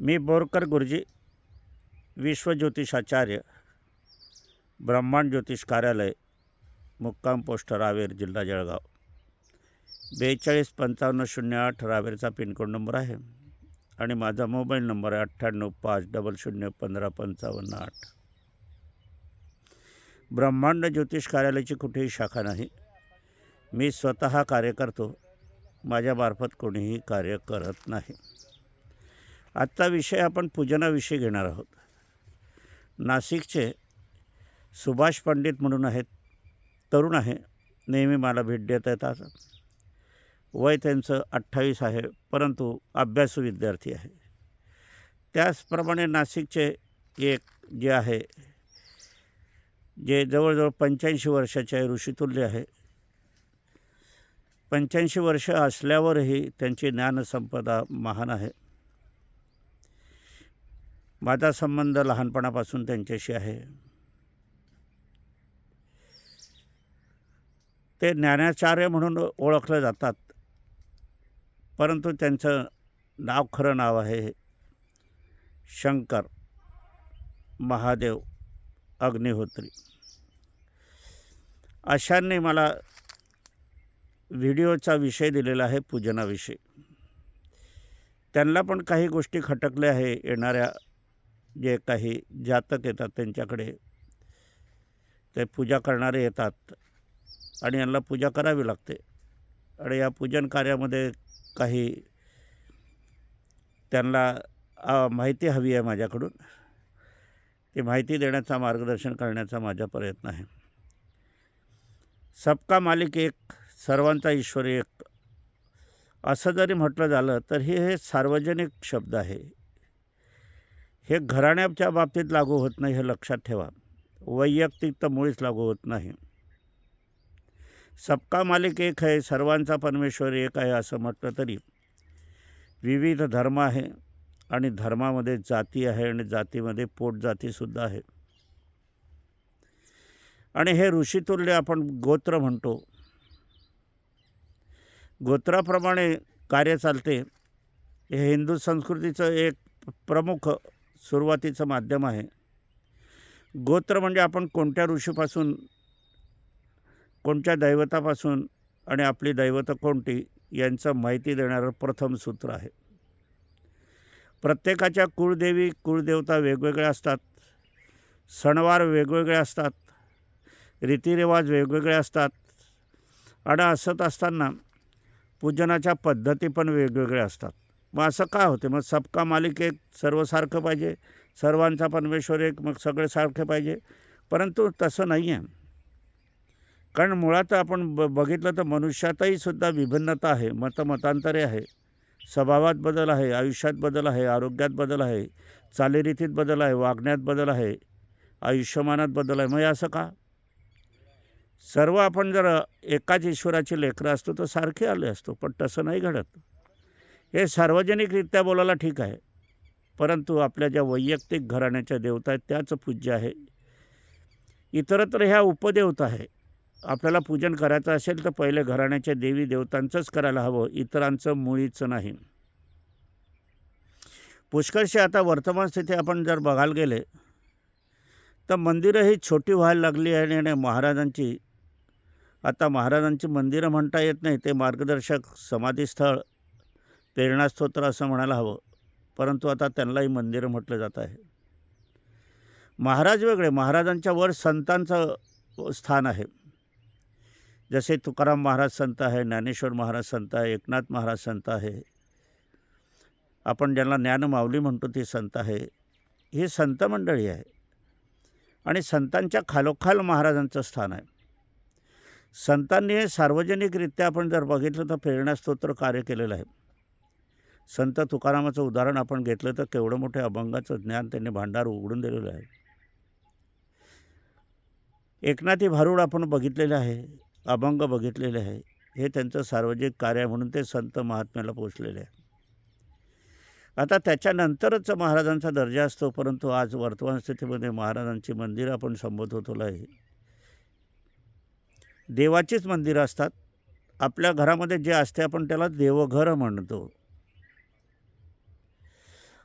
मी बोरकर गुरुजी विश्वज्योतिषाचार्य ब्रह्मांड ज्योतिष कार्यालय मुक्काम पोस्ट रावेर जिल्हा जळगाव. बेचाळीस पंचावन्न शून्य आठ रावेरचा पिनकोड नंबर आहे आणि माझा मोबाईल नंबर आहे अठ्ठ्याण्णव पाच डबल शून्य पंधरा पंचावन्न आठ. ब्रह्मांड ज्योतिष कार्यालयाची कुठेही शाखा नाही. मी स्वतः कार्य करतो. माझ्यामार्फत कोणीही कार्य करत नाही. आजचा विषय आपण पूजनाविषयी घेणार आहोत. नाशिकचे सुभाष पंडित म्हणून आहेत तरुण आहे नेहमी मला भेट देत येतात. वय त्यांचं अठ्ठावीस आहे परंतु अभ्यासू विद्यार्थी आहे. त्याचप्रमाणे नाशिकचे एक जे आहे जे जवळजवळ पंच्याऐंशी वर्षाचे आहे ऋषितुल्य आहे. पंच्याऐंशी वर्ष असल्यावरही त्यांची ज्ञानसंपदा महान आहे. माझा संबंध लहानपणापासून त्यांच्याशी आहे. ते ज्ञानाचार्य म्हणून ओळखले जातात. परंतु त्यांचं नाव खरं नाव आहे शंकर महादेव अग्निहोत्री. अशांनी मला व्हिडिओचा विषय दिलेला आहे पूजनाविषयी. त्यांना पण काही गोष्टी खटकल्या आहे येणाऱ्या जे काही जातक येतात त्यांच्याकडे ते पूजा करणारे येतात आणि यांना पूजा करावी लागते. आणि या पूजन कार्यामध्ये काही त्यांना माहिती हवी आहे माझ्याकडून. ती माहिती देण्याचा मार्गदर्शन करण्याचा माझा प्रयत्न आहे. सबका मालिक एक सर्वांचा ईश्वर एक. असं जरी म्हटलं झालं तर हे सार्वजनिक शब्द आहे. हे घराण्याच्या बाबतीत लागू होत नाही हे लक्षात ठेवा. वैयक्तिक तर मुळीच लागू होत नाही. सबका मालिक एक आहे सर्वांचा परमेश्वर एक आहे असं म्हटलं तरी. विविध धर्म आहे आणि धर्मामध्ये जाती आहे आणि जातीमध्ये पोटजातीसुद्धा आहे. आणि हे ऋषितुल्य आपण गोत्र म्हणतो. गोत्राप्रमाणे कार्य चालते. हे हिंदू संस्कृतीचं एक प्रमुख सुरुवातीचं माध्यम आहे. गोत्र म्हणजे आपण कोणत्या ऋषीपासून कोणत्या दैवतापासून आणि आपली दैवतं कोणती यांचं माहिती देणारं प्रथम सूत्र आहे. प्रत्येकाच्या कुळदेवी कुळदेवता वेगवेगळ्या असतात. सणवार वेगवेगळे असतात. रीतिरिवाज वेगवेगळे असतात. आणि असत असताना पूजनाच्या पद्धती पण वेगवेगळ्या असतात. मग असं का होते? मग सबका मालिक एक सर्वसारखं पाहिजे सर्वांचा परमेश्वर एक मग सगळे सारखे पाहिजे. परंतु तसं नाही आहे. कारण मुळात आपण ब बघितलं तर मनुष्यातही सुद्धा विभिन्नता आहे मतमतांतरे आहे. स्वभावात बदल आहे आयुष्यात बदल आहे आरोग्यात बदल आहे चालीरीतीत बदल आहे वागण्यात बदल आहे आयुष्यमानात बदल आहे. मग असं का? सर्व आपण जर एकाच ईश्वराची लेकरं असतो तर सारखे आले असतो पण तसं नाही घडत. हे सार्वजनिकरित्या बोलायला ठीक आहे. परंतु आपल्या ज्या वैयक्तिक घराण्याच्या देवता आहेत त्याच पूज्य आहे. इतरत्र ह्या उपदेवता आहे. आपल्याला पूजन करायचं असेल तर पहिले घराण्याच्या देवी देवतांचंच करायला हवं इतरांचं मुळीचं नाही. पुष्कळशी आता वर्तमान स्थिती आपण जर बघायला गेले तर मंदिरं ही छोटी व्हायला लागली आहे आणि महाराजांची आता महाराजांची मंदिरं म्हणता येत नाही ते मार्गदर्शक समाधीस्थळ प्रेरणास्तोत्र असं म्हणायला हवं परंतु आता त्यांनाही मंदिरं म्हटलं जात आहे. महाराज वेगळे महाराजांच्या वर संतांचं स्थान आहे. जसे तुकाराम महाराज संत आहे ज्ञानेश्वर महाराज संत आहे एकनाथ महाराज संत आहे. आपण ज्यांना ज्ञानमाऊली म्हणतो ती संत आहे. ही संत मंडळी आहे. आणि संतांच्या खालोखाल महाराजांचं स्थान आहे. संतांनी हे सार्वजनिकरित्या आपण जर बघितलं तर प्रेरणास्तोत्र कार्य केलेलं आहे. संत तुकारामाचं उदाहरण आपण घेतलं तर केवढं मोठ्या अभंगाचं ज्ञान त्यांनी भांडार उघडून दिलेलं आहे. एकनाथी भारूड आपण बघितलेलं आहे अभंग बघितलेले आहे. हे त्यांचं सार्वजनिक कार्य म्हणून ते संत महात्म्याला पोचलेले आहे. आता त्याच्यानंतरच महाराजांचा दर्जा असतो परंतु आज वर्तमान स्थितीमध्ये महाराजांची मंदिरं आपण संबोधतो आहे देवाचीच मंदिरं असतात. आपल्या घरामध्ये जे असते आपण त्याला देवघर म्हणतो.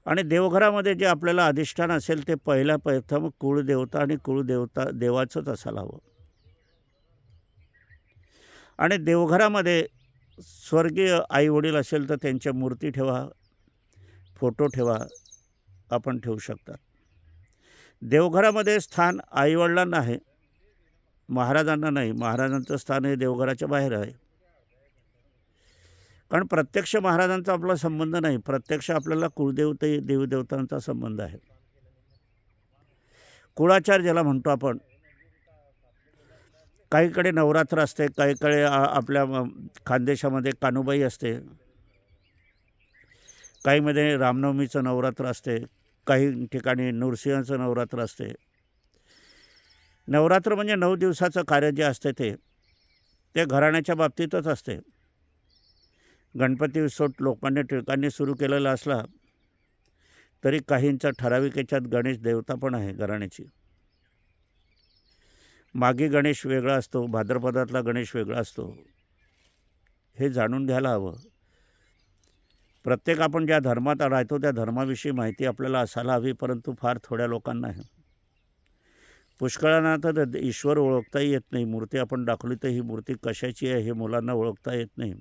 आणि देवघरामध्ये जे आपल्याला अधिष्ठान असेल ते पहिल्या प्रथम कुळदेवता आणि कुळदेवता देवाचंच असायला हवं. आणि देवघरामध्ये स्वर्गीय आईवडील असेल तर त्यांच्या मूर्ती ठेवा फोटो ठेवा आपण ठेवू शकतात देवघरामध्ये स्थान आईवडिलांना आहे महाराजांना नाही. महाराजांचं स्थान हे देवघराच्या बाहेर आहे. कारण प्रत्यक्ष महाराजांचा आपला संबंध नाही. प्रत्यक्ष आपल्याला कुळदेवते देवदेवतांचा संबंध आहे. कुळाचार ज्याला म्हणतो आपण काहीकडे नवरात्र असते काहीकडे आपल्या खानदेशामध्ये कानुबाई असते. काहीमध्ये रामनवमीचं नवरात्र असते काही ठिकाणी नृसिंहाचं नवरात्र असते. नवरात्र म्हणजे नऊ दिवसाचं कार्य जे असते ते ते घराण्याच्या बाबतीतच असते. गणपती उत्सव लोकमान्य टिळकांनी सुरू केलेला असला तरी काहींचा ठराविक याच्यात गणेश देवता पण आहे घराण्याची. मागी गणेश वेगळा असतो भाद्रपदातला गणेश वेगळा असतो. हे जाणून घ्यायला हवं. प्रत्येक आपण ज्या धर्मात राहतो त्या धर्माविषयी माहिती आपल्याला असायला हवी परंतु फार थोड्या लोकांना आहे पुष्कळांना तर ईश्वर ओळखताही येत नाही मूर्ती आपण दाखवली तर ही मूर्ती कशाची आहे हे मुलांना ओळखता येत नाही.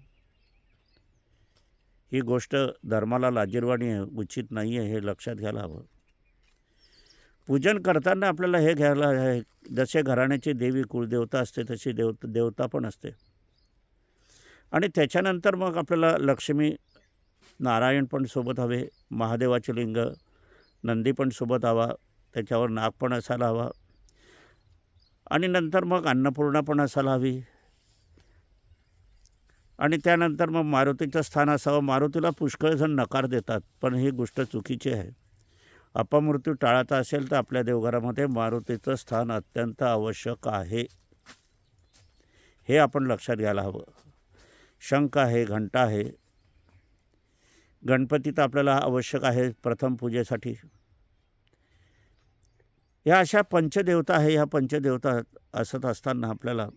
ही गोष्ट धर्माला लाजीरवाणी आहे उचित नाही आहे हे लक्षात घ्यायला हवं. पूजन करताना आपल्याला हे घ्यायला आहे जसे घराण्याची देवी कुळदेवता असते तशी देव देवता पण असते. आणि त्याच्यानंतर मग आपल्याला लक्ष्मी नारायण पण सोबत हवे महादेवाचे लिंग नंदी पण सोबत हवा त्याच्यावर नाग पण असायला हवा. आणि नंतर मग अन्नपूर्णा पण असायला हवी. आणि त्यानंतर मग मारुतीचं स्थान असावं मारुतीला पुष्कळजण नकार देतात पण ही गोष्ट चुकीची आहे. अपमृत्यू टाळायचा असेल तर आपल्या देवघरामध्ये मारुतीचं स्थान अत्यंत आवश्यक आहे. हे आपण लक्षात घ्यायला हवं. शंख आहे घंटा आहे. गणपती तर आपल्याला आवश्यक आहे प्रथम पूजेसाठी. ह्या अशा पंचदेवता आहे ह्या पंचदेवता असत असताना आपल्याला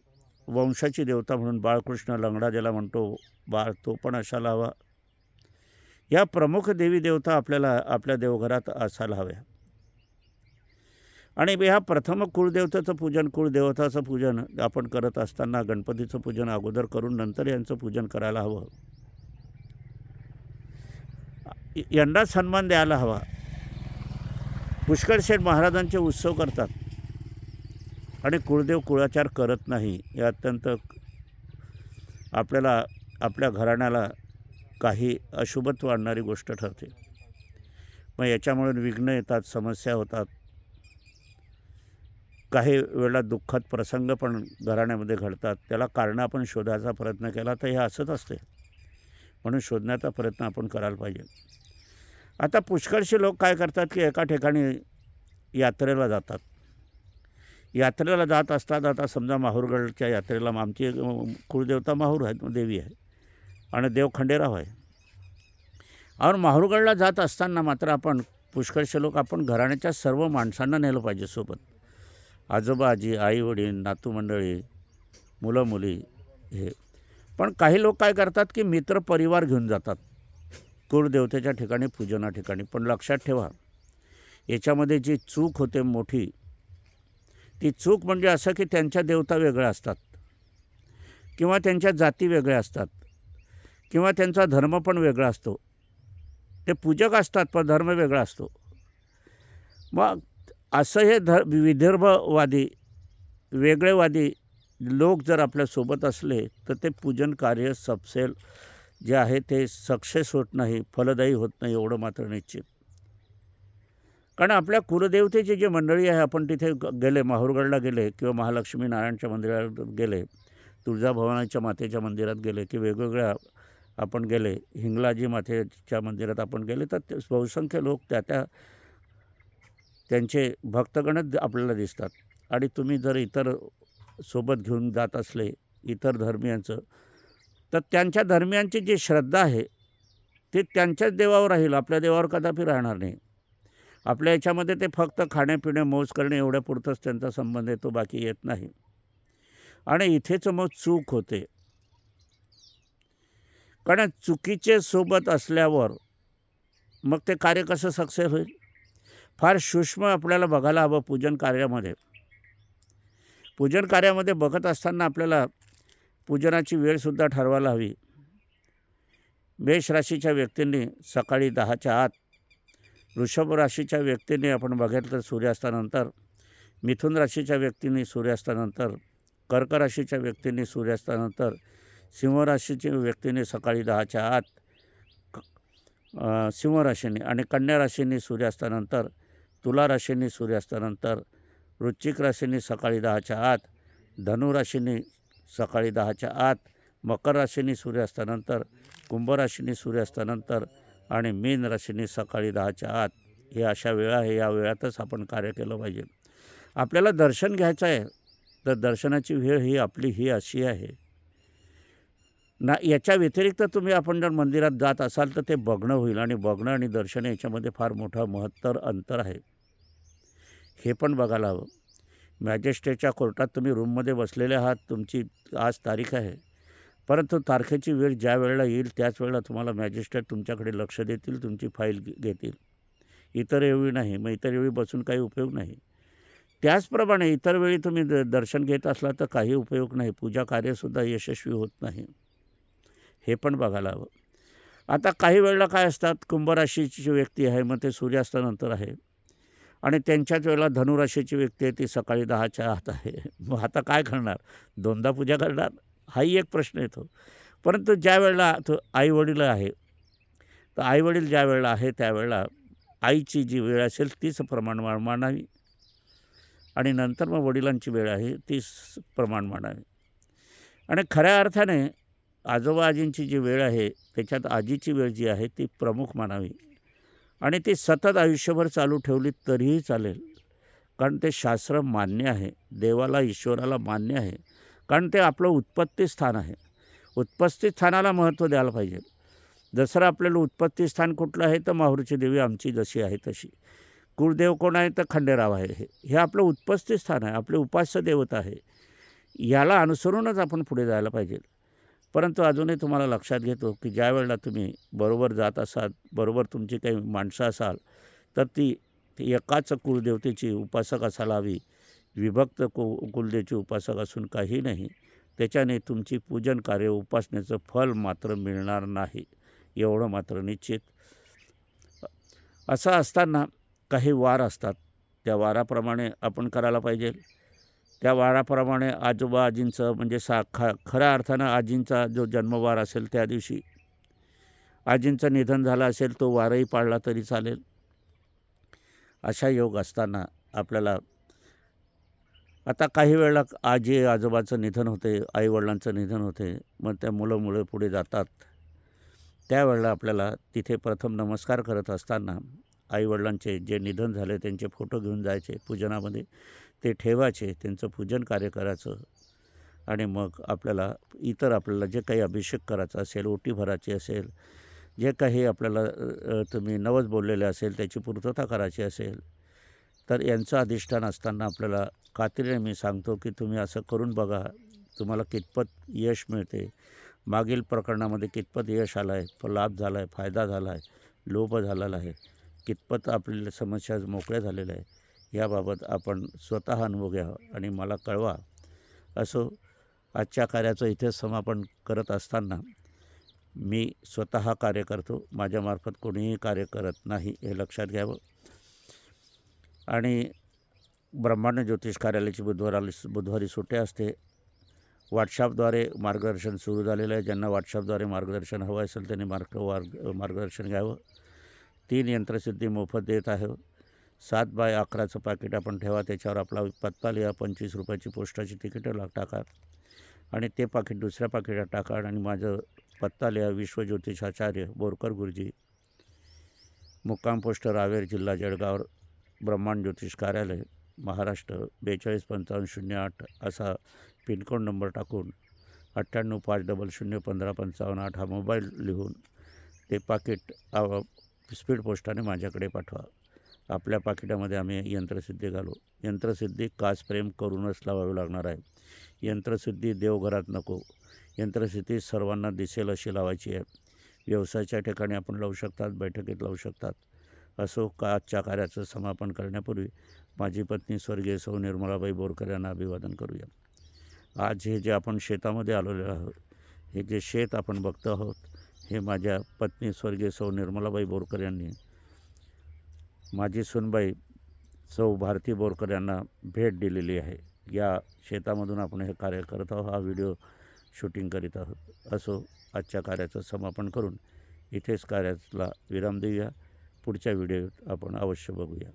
वंशाची देवता म्हणून बाळकृष्ण लंगडा ज्याला म्हणतो बाळ तो पण असायला हवा या प्रमुख देवी देवता आपल्याला आपल्या देवघरात असायला हव्या. आणि ह्या प्रथम कुळदेवतेचं पूजन कुळदेवताचं पूजन आपण करत असताना गणपतीचं पूजन अगोदर करून नंतर यांचं पूजन करायला हवं. यंदा सन्मान द्यायला हवा. पुष्कळशेठ महाराजांचे उत्सव करतात. आणि कुळदेव कुळाचार करत नाही हे अत्यंत आपल्याला आपल्या घराण्याला काही अशुभत्व आणणारी गोष्ट ठरते. मग याच्यामुळे विघ्न येतात समस्या होतात. काही वेळेला दुःखद प्रसंग पण घराण्यामध्ये घडतात. त्याला कारणं आपण शोधायचा प्रयत्न केला तर हे असंच असते. म्हणून शोधण्याचा प्रयत्न आपण करायला पाहिजे. आता पुष्कळशी लोक काय करतात की एका ठिकाणी यात्रेला जातात. यात्रेला जात असतात आता समजा माहूरगडच्या यात्रेला आमची कुळदेवता माहूर आहे देवी आहे आणि देव खंडेराव आहे. और माहूरगडला जात असताना मात्र आपण पुष्कळशे लोक आपण घराण्याच्या सर्व माणसांना नेलं पाहिजे सोबत. आजोबा आजी आई वडील नातू मंडळी मुलं मुली हे. पण काही लोक काय करतात की मित्र परिवार घेऊन जातात. कुळदेवतेच्या ठिकाणी पूजना ठिकाणी. पण लक्षात ठेवा याच्यामध्ये जी चूक होते मोठी ती चूक म्हणजे असं की त्यांच्या देवता वेगळ्या असतात. किंवा त्यांच्या जाती वेगळ्या असतात. किंवा त्यांचा धर्म पण वेगळा असतो. ते पूजक असतात पण धर्म वेगळा असतो. मग असं हे ध विदर्भवादी वेगळेवादी लोक जर आपल्यासोबत असले तर ते पूजन कार्य सपसेल जे आहे ते सक्सेस होत नाही फलदायी होत नाही एवढं मात्र निश्चित. कारण आपल्या कुलदेवतेची जी मंडळी आहे आपण तिथे ग- गेले माहूरगडला गेले किंवा महालक्ष्मी नारायणच्या मंदिरात गेले तुळजाभवानीच्या मातेच्या मंदिरात गेले की वेगवेगळ्या आपण गेले हिंगलाजी मातेच्या मंदिरात आपण गेले तर ते बहुसंख्य लोक त्या त्या त्यांचे भक्तगणच आपल्याला दिसतात. आणि तुम्ही जर इतर सोबत घेऊन जात असले इतर धर्मियांचं तर त्यांच्या धर्मियांची जी श्रद्धा आहे ती त्यांच्याच देवावर राहील आपल्या देवावर कदापि राहणार नाही. आपल्या याच्यामध्ये ते फक्त खाण्यापिणे मौज करणे एवढ्यापुरतंच त्यांचा संबंध येतो बाकी येत नाही. आणि इथेच मग चूक होते. कारण चुकीचे सोबत असल्यावर मग ते कार्य कसं सक्सेस होईल? फार सूक्ष्म आपल्याला बघायला हवं पूजन कार्यामध्ये. पूजन कार्यामध्ये बघत असताना आपल्याला पूजनाची वेळसुद्धा ठरवायला हवी. मेष राशीच्या व्यक्तींनी सकाळी दहाच्या आत वृषभ राशीच्या व्यक्तीने आपण बघितलं तर सूर्यास्तानंतर मिथुन राशीच्या व्यक्तीने सूर्यास्तानंतर कर्क राशीच्या व्यक्तींनी सूर्यास्तानंतर सिंह राशीच्या व्यक्तीने सकाळी दहाच्या आत क- सिंह राशीने आणि कन्या राशीने सूर्यास्तानंतर तुला राशीने सूर्यास्तानंतर वृश्चिक राशीने सकाळी दहाच्या आत धनुराशिनी सकाळी दहाच्या आत मकर राशीने सूर्यास्तानंतर कुंभराशिनी सूर्यास्तानंतर आणि मीन राशीने सकाळी दहाच्या आत. हे अशा वेळा आहे या वेळातच आपण कार्य केलं पाहिजे. आपल्याला दर्शन घ्यायचं आहे. तर दर्शनाची वेळ ही आपली ही अशी आहे. ना याच्या व्यतिरिक्त तुम्ही आपण जर मंदिरात जात असाल तर ते बघणं होईल आणि बघणं आणि दर्शन याच्यामध्ये फार मोठा महत्तर अंतर आहे. हे पण बघायला हवं. मॅजिस्ट्रेटच्या कोर्टात तुम्ही रूममध्ये बसलेले आहात. तुमची आज तारीख आहे. परंतु तारखेची वेळ ज्या वेळेला येईल त्याच वेळेला तुम्हाला मॅजिस्ट्रेट तुमच्याकडे लक्ष देतील तुमची फाईल घेतील. इतर वेळी नाही मग इतर वेळी बसून काही उपयोग नाही. त्याचप्रमाणे इतर वेळी तुम्ही द दर्शन घेत असला तर काही उपयोग नाही. पूजा कार्यसुद्धा यशस्वी होत नाही. हे पण बघायला हवं. आता काही वेळेला काय असतात कुंभराशीची व्यक्ती आहे मग ते सूर्यास्तानंतर आहे. आणि त्यांच्याच वेळेला धनुराशीची व्यक्ती आहे ती सकाळी दहाच्या आत आहे. मग आता काय करणार? दोनदा पूजा करणार? हाही एक प्रश्न येतो. परंतु ज्या वेळेला तो आईवडील आहे तर आईवडील ज्या वेळेला आहे त्यावेळेला आईची जी वेळ असेल तीच प्रमाण मानावी. आणि नंतर मग वडिलांची वेळ आहे तीच प्रमाण मानावी. आणि खऱ्या अर्थाने आजोबा आजींची जी वेळ आहे त्याच्यात आजीची वेळ जी आहे ती प्रमुख मानावी. आणि ती सतत आयुष्यभर चालू ठेवली तरीही चालेल. कारण ते शास्त्र मान्य आहे देवाला ईश्वराला मान्य आहे. कारण ते आपलं उत्पत्ती स्थान आहे. उत्पत्ती स्थानाला महत्त्व द्यायला पाहिजे. जसं आपल्याला उत्पत्ती स्थान कुठलं आहे तर माहूरची देवी आमची जशी आहे तशी. कुळदेव कोण आहे तर खंडेराव आहे. हे हे आपलं उत्पत्ती स्थान आहे आपले उपास्य देवता आहे. याला अनुसरूनच आपण पुढे जायला पाहिजे. परंतु अजूनही तुम्हाला लक्षात घेतो की ज्या वेळेला तुम्ही बरोबर जात असाल बरोबर तुमची काही माणसं असाल तर ती एकाच कुळदेवतेची उपासक असायला हवी. विभक्त कु कुलदेवची उपासक असून काही नाही. त्याच्याने तुमची पूजन कार्य उपासनेचं फल मात्र मिळणार नाही. एवढं मात्र निश्चित. असं असताना काही वार असतात. त्या वाराप्रमाणे आपण करायला पाहिजे. त्या वाराप्रमाणे आजोबा आजींचं म्हणजे सा ख खऱ्या अर्थानं आजींचा जो जन्मवार असेल त्या दिवशी आजींचं निधन झालं असेल तो वारही पाळला तरी चालेल. अशा योग असताना आपल्याला आता काही वेळेला आजी आजोबाचं निधन होते आईवडिलांचं निधन होते मग त्या मुलं मुलं पुढे जातात. त्यावेळेला आपल्याला तिथे प्रथम नमस्कार करत असताना आईवडिलांचे जे निधन झाले त्यांचे फोटो घेऊन जायचे पूजनामध्ये. ते ठेवायचे त्यांचं पूजन कार्य करायचं आणि मग आपल्याला इतर आपल्याला जे काही अभिषेक करायचा असेल ओटी भरायची असेल जे काही आपल्याला तुम्ही नवस बोललेले असेल त्याची पूर्तता करायची असेल तर यांचं अधिष्ठान असताना आपल्याला खात्रीने मी सांगतो की तुम्ही असं करून बघा तुम्हाला कितपत यश मिळते. मागील प्रकरणामध्ये कितपत यश आलं आहे लाभ झाला आहे फायदा झाला आहे लोभ झालेला आहे कितपत आपल्या समस्या मोकळ्या झालेल्या आहे याबाबत आपण स्वतः अनुभव घ्या आणि मला कळवा. असो आजच्या कार्याचं इथे समापन करत असताना मी स्वतः कार्य करतो. माझ्यामार्फत कोणीही कार्य करत नाही हे लक्षात घ्यावं. आणि ब्रह्मांड ज्योतिष कार्यालयाची बुधवाराला बुधवारी सुट्टी असते. व्हॉट्सअपद्वारे मार्गदर्शन सुरू झालेलं आहे. ज्यांना व्हॉट्सअपद्वारे मार्गदर्शन हवं असेल त्यांनी मार्ग मार्ग मार्गदर्शन घ्यावं. तीन यंत्रसिद्धी मोफत देत आहे. सात बाय अकराचं पाकिट आपण ठेवा. त्याच्यावर आपला पत्ता लिहा. पंचवीस रुपयाची पोस्टाची तिकीटं लाग टाका. आणि ते पाकिट दुसऱ्या पाकिटात टाका. आणि माझं पत्ता लिहा. विश्वज्योतिषाचार्य बोरकर गुरुजी. मुक्काम पोस्ट रावेर जिल्हा जळगाव. ब्रह्मांड ज्योतिष कार्यालय महाराष्ट्र बेचाळीस पंचावन्न शून्य आठ असा पिनकोड नंबर टाकून अठ्ठ्याण्णव पाच डबल शून्य पंधरा पंचावन्न आठ हा मोबाईल लिहून ते पाकिट स्पीड पोस्टाने माझ्याकडे पाठवा. आपल्या पाकिटामध्ये आम्ही यंत्रसिद्धी घालू. यंत्रसिद्धी कास प्रेम करूनच लावावी लागणार आहे. यंत्रसिद्धी देवघरात नको. यंत्रसिद्धी सर्वांना दिसेल अशी लावायची आहे. व्यवसायाच्या ठिकाणी आपण लावू शकतात बैठकीत लावू शकतात. असो का आजच्या कार्याचं समापन करण्यापूर्वी माझी पत्नी स्वर्गीय सौ निर्मलाबाई बोरकर यांना अभिवादन करूया. आज हे जे आपण शेतामध्ये आलेलो आहोत हे जे शेत आपण बघतो आहोत हे माझ्या पत्नी स्वर्गीय सौ निर्मलाबाई बोरकर यांनी माझी सुनबाई सौ भारती बोरकर यांना भेट दिलेली आहे. या शेतामधून आपण हे कार्य करत आहोत हा व्हिडिओ शूटिंग करीत आहोत. असो आजच्या कार्याचं समापन करून इथेच कार्याला विराम देऊया. पुढच्या व्हिडिओत आपण अवश्य बघूया.